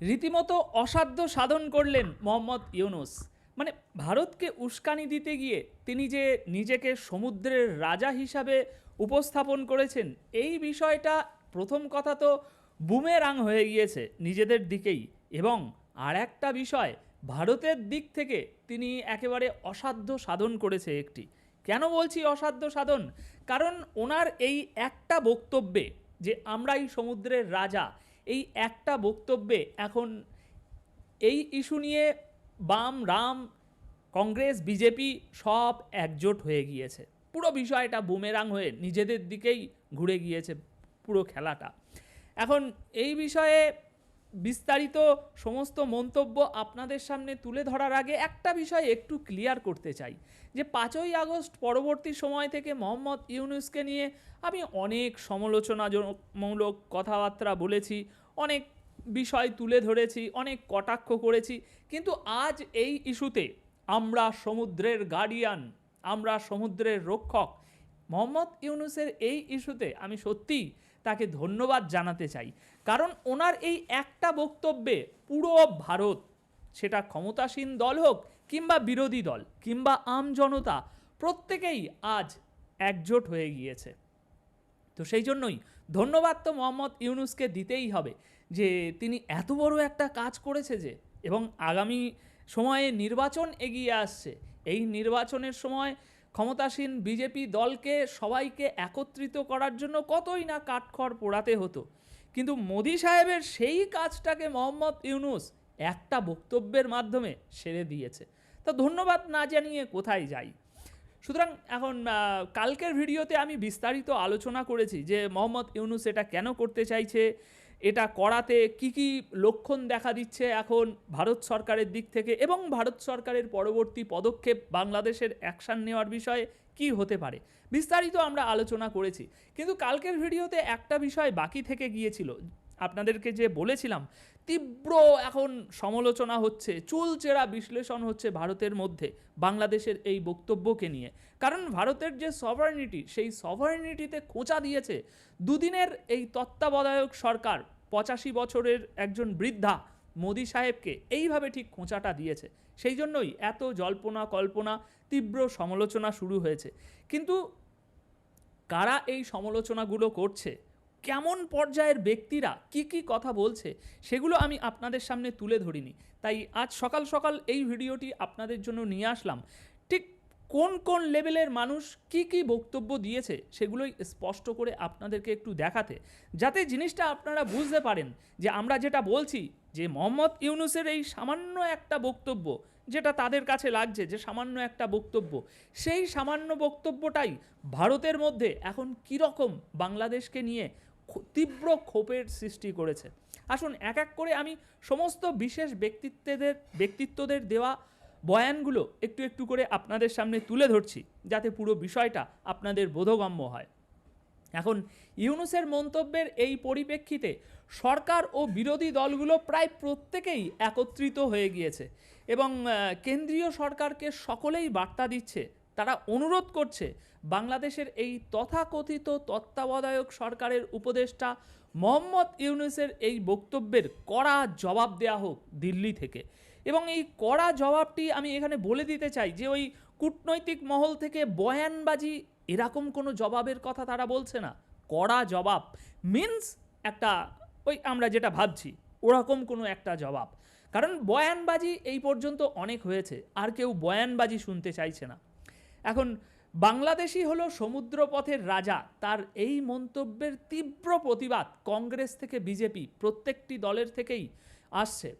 রীতিমতো অসাধ্য সাধন করলেন মোহাম্মদ ইউনুস। মানে ভারতকে উস্কানি দিতে গিয়ে তিনি যে নিজেকে সমুদ্রের রাজা হিসাবে উপস্থাপন করেছেন, এই বিষয়টা প্রথম কথা তো বুমেরাং হয়ে গিয়েছে নিজেদের দিকেই। এবং আর একটা বিষয়, ভারতের দিক থেকে তিনি একেবারে অসাধ্য সাধন করেছে একটি। কেন বলছি অসাধ্য সাধন? কারণ ওনার এই একটা বক্তব্যে যে, আমরাই সমুদ্রের রাজা এই একটা বক্তব্যে এখন এই ইস্যু নিয়ে বাম, রাম, কংগ্রেস, বিজেপি সব একজোট হয়ে গিয়েছে। পুরো বিষয়টা বুমেরাং হয়ে নিজেদের দিকেই ঘুরে গিয়েছে পুরো খেলাটা। এখন এই বিষয়ে বিস্তারিত সমস্ত মন্তব্য আপনাদের সামনে তুলে ধরার আগে একটা বিষয় একটু ক্লিয়ার করতে চাই, যে পাঁচই আগস্ট পরবর্তী সময় থেকে মোহাম্মদ ইউনুসকে নিয়ে আমি অনেক সমালোচনামূলক কথাবার্তা বলেছি অনেক বিষয় তুলে ধরেছি, অনেক কটাক্ষ করেছি। কিন্তু আজ এই ইস্যুতে আমরা সমুদ্রের গার্ডিয়ান, আমরা সমুদ্রের রক্ষক মোহাম্মদ ইউনুসের এই ইস্যুতে আমি সত্যিই তাকে ধন্যবাদ জানাতে চাই। কারণ ওনার এই একটা বক্তব্যে পুরো ভারত, সেটা ক্ষমতাসীন দল হোক কিংবা বিরোধী দল কিংবা আম জনতা, প্রত্যেকেই আজ একজোট হয়ে গিয়েছে। তো সেই জন্যই ধন্যবাদ তো মোহাম্মদ ইউনুসকে দিতেই হবে যে তিনি এত বড় একটা কাজ করেছে যে, এবং আগামী সময়ে নির্বাচন এগিয়ে আসছে। এই নির্বাচনের সময় ক্ষমতাসীন বিজেপি দলকে সবাইকে একত্রিত করার জন্য কতই না কাঠখড় পোড়াতে হতো। কিন্তু মোদি সাহেবের সেই কাজটাকে মোহাম্মদ ইউনুস একটা বক্তব্যের মাধ্যমে সেরে দিয়েছে। তা ধন্যবাদ না জানিয়ে কোথায় যাই? সুতরাং এখন কালকের ভিডিওতে আমি বিস্তারিত আলোচনা করেছি যে মোহাম্মদ ইউনুস এটা কেন করতে চাইছে, এটা করাতে কি কি লক্ষণ দেখা দিচ্ছে এখন ভারত সরকারের দিক থেকে এবং ভারত সরকারের পরবর্তী পদক্ষেপ বাংলাদেশের অ্যাকশান নেওয়ার বিষয়ে কি হতে পারে, বিস্তারিত আমরা আলোচনা করেছি। কিন্তু কালকের ভিডিওতে একটা বিষয় বাকি থেকে গিয়েছিল আপনাদেরকে যে বলেছিলাম, তীব্র এখন সমালোচনা হচ্ছে, চুলচেরা বিশ্লেষণ হচ্ছে ভারতের মধ্যে, বাংলাদেশের এই বক্তব্যকে নিয়ে। কারণ ভারতের যে সভার্নিটি সেই সভার্নিটিতে খোঁচা দিয়েছে দুদিনের এই তত্ত্বাবধায়ক সরকার, পঁচাশি বছরের একজন বৃদ্ধা মোদি সাহেবকে, এইভাবে ঠিক খোঁচাটা দিয়েছে। সেই জন্যই এত জল্পনা কল্পনা, তীব্র সমালোচনা শুরু হয়েছে। কিন্তু কারা এই সমালোচনাগুলো করছে? কেমন পর্যায়ের ব্যক্তিরা কি কি কথা বলছে, সেগুলো আমি আপনাদের সামনে তুলে ধরিনি। তাই আজ সকাল সকাল এই ভিডিওটি আপনাদের জন্য নিয়ে আসলাম। ঠিক কোন কোন লেভেলের মানুষ কি কি বক্তব্য দিয়েছে, সেগুলোই স্পষ্ট করে আপনাদেরকে একটু দেখাতে। যাতে জিনিসটা আপনারা বুঝতে পারেন যে আমরা যেটা বলছি, যে মোহাম্মদ ইউনুসের এই সামান্য একটা বক্তব্য, যেটা তাদের কাছে লাগছে, যে সামান্য একটা বক্তব্য, সেই সামান্য বক্তব্যটাই ভারতের মধ্যে এখন কীরকম বাংলাদেশকে নিয়ে তীব্র ক্ষোভের সৃষ্টি করেছে। আসুন এক এক করে আমি সমস্ত বিশেষ ব্যক্তিত্বদের ব্যক্তিত্বদের দেওয়া বয়ানগুলো একটু একটু করে আপনাদের সামনে তুলে ধরছি, যাতে পুরো বিষয়টা আপনাদের বোধগম্য হয়। এখন, ইউনুসের মন্তব্যের এই পরিপ্রেক্ষিতে সরকার ও বিরোধী দলগুলো প্রায় প্রত্যেকেই একত্রিত হয়ে গিয়েছে এবং কেন্দ্রীয় সরকারকে সকলেই বার্তা দিচ্ছে, তারা অনুরোধ করছে বাংলাদেশের এই তথাকথিত তত্ত্বাবধায়ক সরকারের উপদেষ্টা মোহাম্মদ ইউনুসের এই বক্তব্যের কড়া জবাব দেয়া হোক দিল্লি থেকে। এবং এই কড়া জবাবটি আমি এখানে বলে দিতে চাই যে ওই কূটনৈতিক মহল থেকে বয়ানবাজি এরকম কোনো জবাবের কথা তারা বলছে না। কড়া জবাব মিন্স একটা ওই আমরা যেটা ভাবছি, ওরকম কোনো একটা জবাব। কারণ বয়ানবাজি এই পর্যন্ত অনেক হয়েছে, আর কেউ বয়ানবাজি শুনতে চাইছে না। এখন বাংলাদেশই হলো সমুদ্রপথের রাজা। তার এই মন্তব্যের তীব্র প্রতিবাদ কংগ্রেস থেকে বিজেপি প্রত্যেকটি দলের থেকেই আসছে।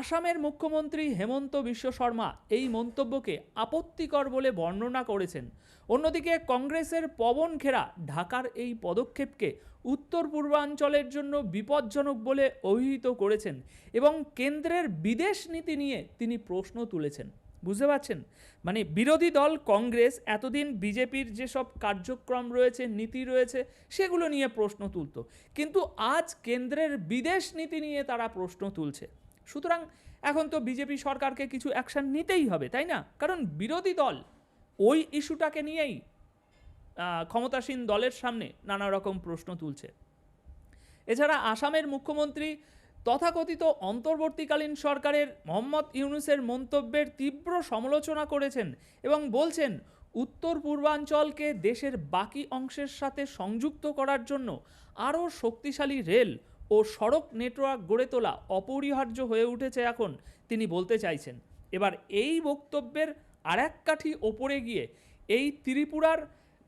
আসামের মুখ্যমন্ত্রী হেমন্ত বিশ্ব শর্মা এই মন্তব্যকে আপত্তিকর বলে বর্ণনা করেছেন। অন্যদিকে কংগ্রেসের পবন খেরা ঢাকার এই পদক্ষেপকে উত্তর পূর্বাঞ্চলের জন্য বিপজ্জনক বলে অভিহিত করেছেন এবং কেন্দ্রের বিদেশ নীতি নিয়ে তিনি প্রশ্ন তুলেছেন। বুঝতে পারছেন? মানে বিরোধী দল, কংগ্রেস এতদিন বিজেপির যেসব কার্যক্রম রয়েছে, নীতি রয়েছে, সেগুলো নিয়ে প্রশ্ন তুলতো। কিন্তু আজ কেন্দ্রের বিদেশ নীতি নিয়ে তারা প্রশ্ন তুলছে। সুতরাং এখন তো বিজেপি সরকারকে কিছু অ্যাকশন নিতেই হবে, তাই না? কারণ বিরোধী দল ওই ইস্যুটাকে নিয়েই ক্ষমতাসীন দলের সামনে নানা রকম প্রশ্ন তুলছে। এছাড়া আসামের মুখ্যমন্ত্রী তথাকথিত অন্তর্বর্তীকালীন সরকারের মোহাম্মদ ইউনুসের মন্তব্যের তীব্র সমালোচনা করেছেন এবং বলছেন, উত্তর পূর্বাঞ্চলকে দেশের বাকি অংশের সাথে সংযুক্ত করার জন্য আরও শক্তিশালী রেল ও সড়ক নেটওয়ার্ক গড়ে তোলা অপরিহার্য হয়ে উঠেছে এখন তিনি বলতে চাইছেন। এবার এই বক্তব্যের আর এক কাঠি ওপরে গিয়ে এই ত্রিপুরার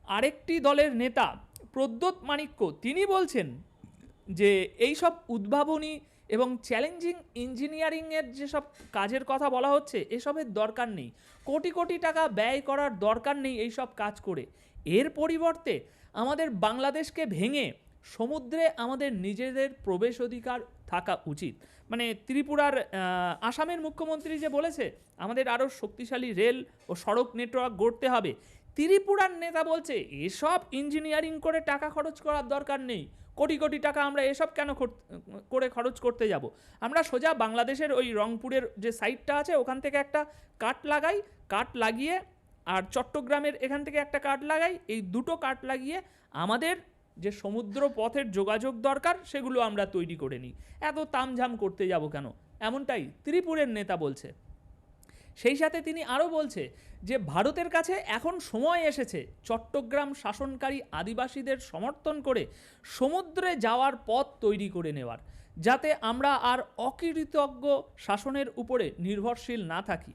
আরেকটি দলের নেতা প্রদ্যোৎ মাণিক্য, তিনি বলছেন যে এই সব উদ্ভাবনী এবং চ্যালেঞ্জিং ইঞ্জিনিয়ারিংয়ের যেসব কাজের কথা বলা হচ্ছে, এসবের দরকার নেই। কোটি কোটি টাকা ব্যয় করার দরকার নেই এই সব কাজ করে। এর পরিবর্তে আমাদের বাংলাদেশকে ভেঙে সমুদ্রে আমাদের নিজেদের প্রবেশ অধিকার থাকা উচিত। মানে ত্রিপুরার আসামের মুখ্যমন্ত্রী যে বলেছে, আমাদের আরও শক্তিশালী রেল ও সড়ক নেটওয়ার্ক গড়তে হবে। ত্রিপুরার নেতা বলছে, এসব ইঞ্জিনিয়ারিং করে টাকা খরচ করার দরকার নেই। কোটি কোটি টাকা আমরা এসব কেন করে খরচ করতে যাব? আমরা সোজা বাংলাদেশের ওই রংপুরের যে সাইটটা আছে, ওখান থেকে একটা কাট লাগাই কাট লাগিয়ে আর চট্টগ্রামের এখান থেকে একটা কাট লাগাই, এই দুটো কাট লাগিয়ে আমাদের যে সমুদ্র পথের যোগাযোগ দরকার, সেগুলো আমরা তৈরি করে নিই। এত তামঝাম করতে যাব কেন? এমনটাই ত্রিপুরের নেতা বলছে। সেই সাথে তিনি আরও বলছে যে ভারতের কাছে এখন সময় এসেছে চট্টগ্রাম শাসনকারী আদিবাসীদের সমর্থন করে সমুদ্রে যাওয়ার পথ তৈরি করে নেওয়ার, যাতে আমরা আর অকৃতজ্ঞ শাসনের উপরে নির্ভরশীল না থাকি।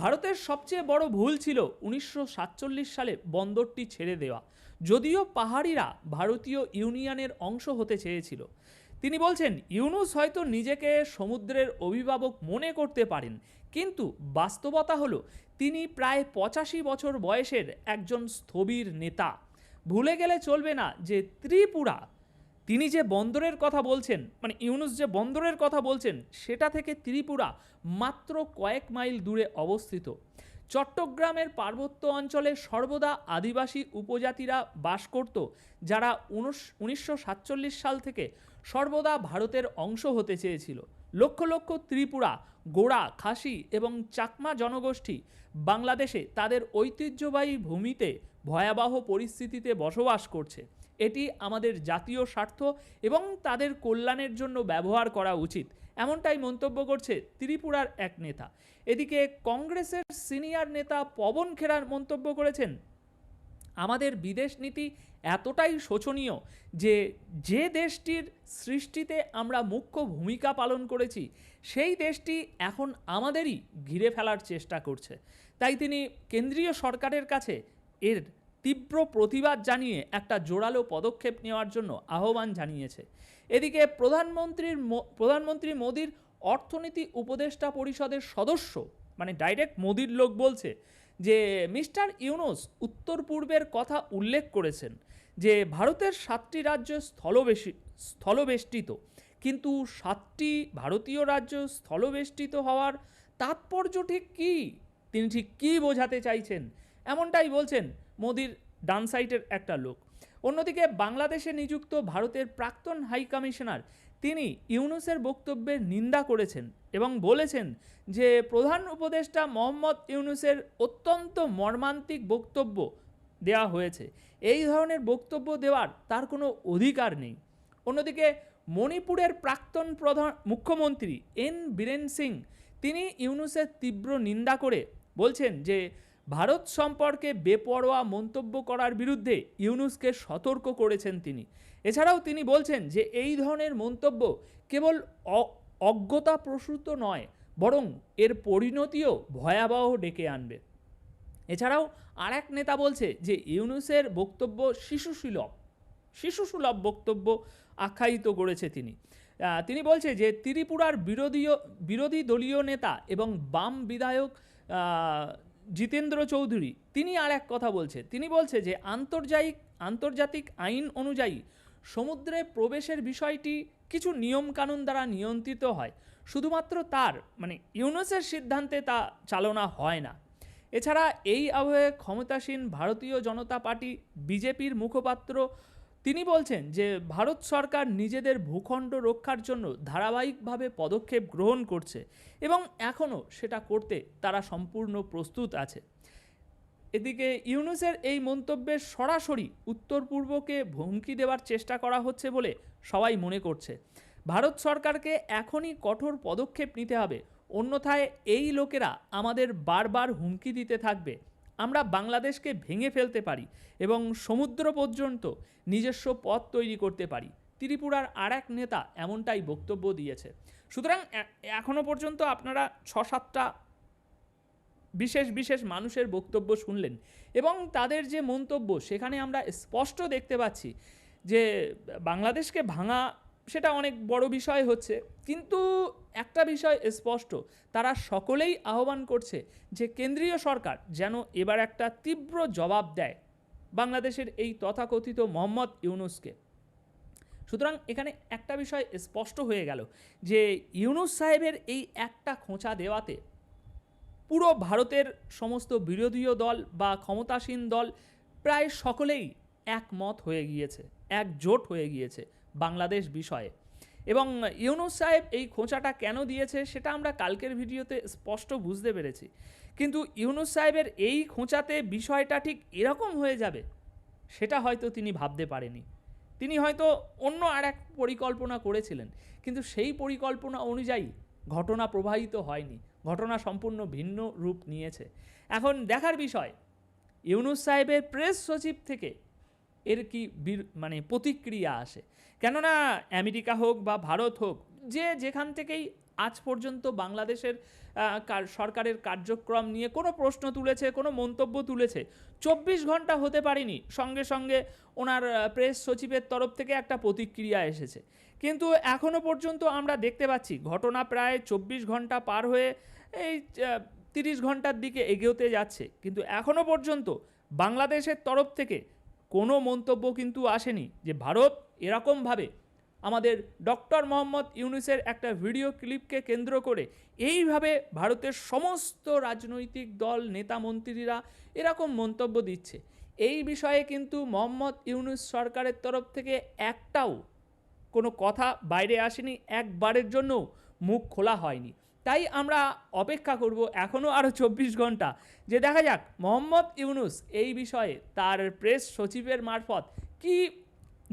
ভারতের সবচেয়ে বড় ভুল ছিল উনিশশো সাতচল্লিশ সালে বন্দরটি ছেড়ে দেওয়া, যদিও পাহাড়িরা ভারতীয় ইউনিয়নের অংশ হতে চেয়েছিল। তিনি বলছেন, ইউনুস হয়তো নিজেকে সমুদ্রের অভিভাবক মনে করতে পারেন, কিন্তু বাস্তবতা হলো, তিনি প্রায় পঁচাশি বছর বয়সের একজন স্থবির নেতা। ভুলে গেলে চলবে না যে ত্রিপুরা, তিনি যে বন্দরের কথা বলছেন মানে ইউনুস যে বন্দরের কথা বলছেন, সেটা থেকে ত্রিপুরা মাত্র কয়েক মাইল দূরে অবস্থিত। চট্টগ্রামের পার্বত্য অঞ্চলে সর্বদা আদিবাসী উপজাতিরা বাস করত, যারা উনিশশো সাতচল্লিশ সাল থেকে সর্বদা ভারতের অংশ হতে চেয়েছিল। লক্ষ লক্ষ ত্রিপুরা, গোড়া, খাসি এবং চাকমা জনগোষ্ঠী বাংলাদেশে তাদের ঐতিহ্যবাহী ভূমিতে ভয়াবহ পরিস্থিতিতে বসবাস করছে। এটি আমাদের জাতীয় স্বার্থ এবং তাদের কল্যাণের জন্য ব্যবহার করা উচিত, এমনটাই মন্তব্য করছে ত্রিপুরার এক নেতা। এদিকে কংগ্রেসের সিনিয়র নেতা পবন খেরার মন্তব্য করেছেন আমাদের বিদেশ নীতি এতটাই শোচনীয় যে যে দেশটির সৃষ্টিতে আমরা মুখ্য ভূমিকা পালন করেছি, সেই দেশটি এখন আমাদেরই ঘিরে ফেলার চেষ্টা করছে। তাই তিনি কেন্দ্রীয় সরকারের কাছে এর তীব্র প্রতিবাদ জানিয়ে একটা জোরালো পদক্ষেপ নেওয়ার জন্য আহ্বান জানিয়েছে। এদিকে প্রধানমন্ত্রীর প্রধানমন্ত্রী মোদীর অর্থনীতি উপদেষ্টা পরিষদের সদস্য মানে ডাইরেক্ট মোদির লোক বলছে যে মিস্টার ইউনুস উত্তর পূর্বের কথা উল্লেখ করেছেন যে ভারতের সাতটি রাজ্য স্থলবেশি, স্থলবেষ্টিত। কিন্তু সাতটি ভারতীয় রাজ্য স্থলবেষ্টিত হওয়ার তাৎপর্য ঠিক কী? তিনি ঠিক কী বোঝাতে চাইছেন? এমনটাই বলছেন মোদির ডান সাইটের একটা লোক। অন্যদিকে বাংলাদেশে নিযুক্ত ভারতের প্রাক্তন হাই কমিশনার তিনি ইউনুসের বক্তব্যের নিন্দা করেছেন এবং বলেছেন যে প্রধান উপদেষ্টা মোহাম্মদ ইউনুসের অত্যন্ত মর্মান্তিক বক্তব্য দেওয়া হয়েছে। এই ধরনের বক্তব্য দেওয়ার তার কোনো অধিকার নেই। অন্যদিকে মণিপুরের প্রাক্তন প্রধান মুখ্যমন্ত্রী এন বীরেন সিং, তিনি ইউনুসের তীব্র নিন্দা করে বলছেন যে ভারত সম্পর্কে বেপরোয়া মন্তব্য করার বিরুদ্ধে ইউনুসকে সতর্ক করেছেন তিনি। এছাড়াও তিনি বলছেন যে এই ধরনের মন্তব্য কেবল অজ্ঞতা প্রসূত নয়, বরং এর পরিণতিও ভয়াবহ ডেকে আনবে। এছাড়াও আর এক নেতা বলছে যে ইউনুসের বক্তব্য শিশুসুলভ শিশুসুলভ বক্তব্য আখ্যায়িত করেছে তিনি। তিনি বলছে যে ত্রিপুরার বিরোধীয়, বিরোধী দলীয় নেতা এবং বাম বিধায়ক জিতেন্দ্র চৌধুরী, তিনি আর এক কথা বলছে। তিনি বলছে যে আন্তর্জাতিক আন্তর্জাতিক আইন অনুযায়ী সমুদ্রে প্রবেশের বিষয়টি কিছু নিয়মকানুন দ্বারা নিয়ন্ত্রিত হয়। শুধুমাত্র তার মানে ইউনুসের সিদ্ধান্তে তা চালনা হয় না। এছাড়া এই আবহে ক্ষমতাসীন ভারতীয় জনতা পার্টি বিজেপির মুখপাত্র, তিনি বলছেন যে ভারত সরকার নিজেদের ভূখণ্ড রক্ষার জন্য ধারাবাহিকভাবে পদক্ষেপ গ্রহণ করছে এবং এখনও সেটা করতে তারা সম্পূর্ণ প্রস্তুত আছে। এদিকে ইউনুসের এই মন্তব্যের সরাসরি উত্তর পূর্বকে হুমকি দেওয়ার চেষ্টা করা হচ্ছে বলে সবাই মনে করছে। ভারত সরকারকে এখনই কঠোর পদক্ষেপ নিতে হবে। অন্যথায় এই লোকেরা আমাদের বারবার হুমকি দিতে থাকবে। আমরা বাংলাদেশকে ভেঙে ফেলতে পারি এবং সমুদ্র পর্যন্ত নিজস্ব পথ তৈরি করতে পারি। ত্রিপুরার আর এক নেতা এমনটাই বক্তব্য দিয়েছে। সুতরাং এ- এখনও পর্যন্ত আপনারা ছ, সাতটা বিশেষ বিশেষ মানুষের বক্তব্য শুনলেন এবং তাদের যে মন্তব্য, সেখানে আমরা স্পষ্ট দেখতে পাচ্ছি যে বাংলাদেশকে ভাঙা সেটা অনেক বড় বিষয় হচ্ছে। কিন্তু একটা বিষয় স্পষ্ট, তারা সকলেই আহ্বান করছে যে কেন্দ্রীয় সরকার যেন এবার একটা তীব্র জবাব দেয় বাংলাদেশের এই তথাকথিত মোহাম্মদ ইউনুসকে। সুতরাং এখানে একটা বিষয় স্পষ্ট হয়ে গেল যে ইউনুস সাহেবের এই একটা খোঁচা দেওয়াতে পুরো ভারতের সমস্ত বিরোধীয় দল বা ক্ষমতাসীন দল প্রায় সকলেই একমত হয়ে গিয়েছে, একজোট হয়ে গিয়েছে বাংলাদেশ বিষয়ে। এবং ইউনুস সাহেব এই খোঁচাটা কেন দিয়েছে সেটা আমরা কালকের ভিডিওতে স্পষ্ট বুঝতে পেরেছি। কিন্তু ইউনুস সাহেবের এই খোঁচাতে বিষয়টা ঠিক এরকম হয়ে যাবে, সেটা হয়তো তিনি ভাবতে পারেনি। তিনি হয়তো অন্য আর এক পরিকল্পনা করেছিলেন, কিন্তু সেই পরিকল্পনা অনুযায়ী ঘটনা প্রবাহিত হয়নি। ঘটনা সম্পূর্ণ ভিন্ন রূপ নিয়েছে। এখন দেখার বিষয়, ইউনুস সাহেবের প্রেস সচিব থেকে এর কি মানে প্রতিক্রিয়া আসে? কেননা আমেরিকা হোক বা ভারত হোক, যে যেখান থেকেই আজ পর্যন্ত বাংলাদেশের কার- সরকারের কার্যক্রম নিয়ে কোনো প্রশ্ন তুলেছে, কোনো মন্তব্য তুলেছে, চব্বিশ ঘণ্টা হতে পারেনি। সঙ্গে সঙ্গে ওনার প্রেস সচিবের তরফ থেকে একটা প্রতিক্রিয়া এসেছে। কিন্তু এখনও পর্যন্ত আমরা দেখতে পাচ্ছি, ঘটনা প্রায় চব্বিশ ঘণ্টা পার হয়ে এই তিরিশ ঘণ্টার দিকে এগোতে যাচ্ছে। কিন্তু এখনও পর্যন্ত বাংলাদেশের তরফ থেকে কোনো মন্তব্য কিন্তু আসেনি যে ভারত এরকমভাবে আমাদের ডক্টর মোহাম্মদ ইউনুসের একটা ভিডিও ক্লিপকে কেন্দ্র করে এইভাবে ভারতের সমস্ত রাজনৈতিক দল, নেতা মন্ত্রীরা এরকম মন্তব্য দিচ্ছে। এই বিষয়ে কিন্তু মোহাম্মদ ইউনুস সরকারের তরফ থেকে একটাও কোনো কথা বাইরে আসেনি, একবারের জন্য মুখ খোলা হয়নি। তাই আমরা অপেক্ষা করব এখনও আরও চব্বিশ ঘণ্টা। যে দেখা যাক, মোহাম্মদ ইউনুস এই বিষয়ে তার প্রেস সচিবের মারফত কি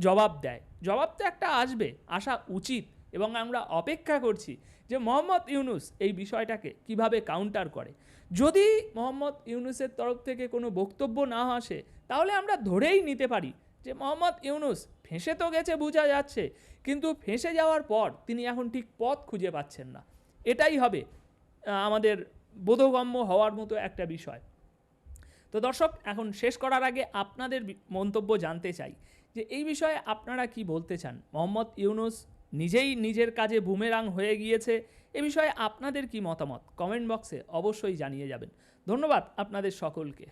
জবাব দেয়। জবাব তো একটা আসবে, আসা উচিত এবং আমরা অপেক্ষা করছি যে মোহাম্মদ ইউনুস এই বিষয়টাকে কীভাবে কাউন্টার করে। যদি মোহাম্মদ ইউনুসের তরফ থেকে কোনো বক্তব্য না আসে, তাহলে আমরা ধরেই নিতে পারি যে মোহাম্মদ ইউনুস ফেঁসে তো গেছে, বোঝা যাচ্ছে। কিন্তু ফেঁসে যাওয়ার পর তিনি এখন ঠিক পথ খুঁজে পাচ্ছেন না। এটাই হবে আমাদের বোধগম্য হওয়ার মতো একটা বিষয়। তো দর্শক, এখন শেষ করার আগে আপনাদের মন্তব্য জানতে চাই, যে এই বিষয়ে আপনারা কি বলতে চান? মোহাম্মদ ইউনুস নিজেই নিজের কাজে বুমেরাং হয়ে গিয়েছে, এ বিষয়ে আপনাদের কি মতামত? কমেন্ট বক্সে অবশ্যই জানিয়ে যাবেন। ধন্যবাদ আপনাদের সকলকে।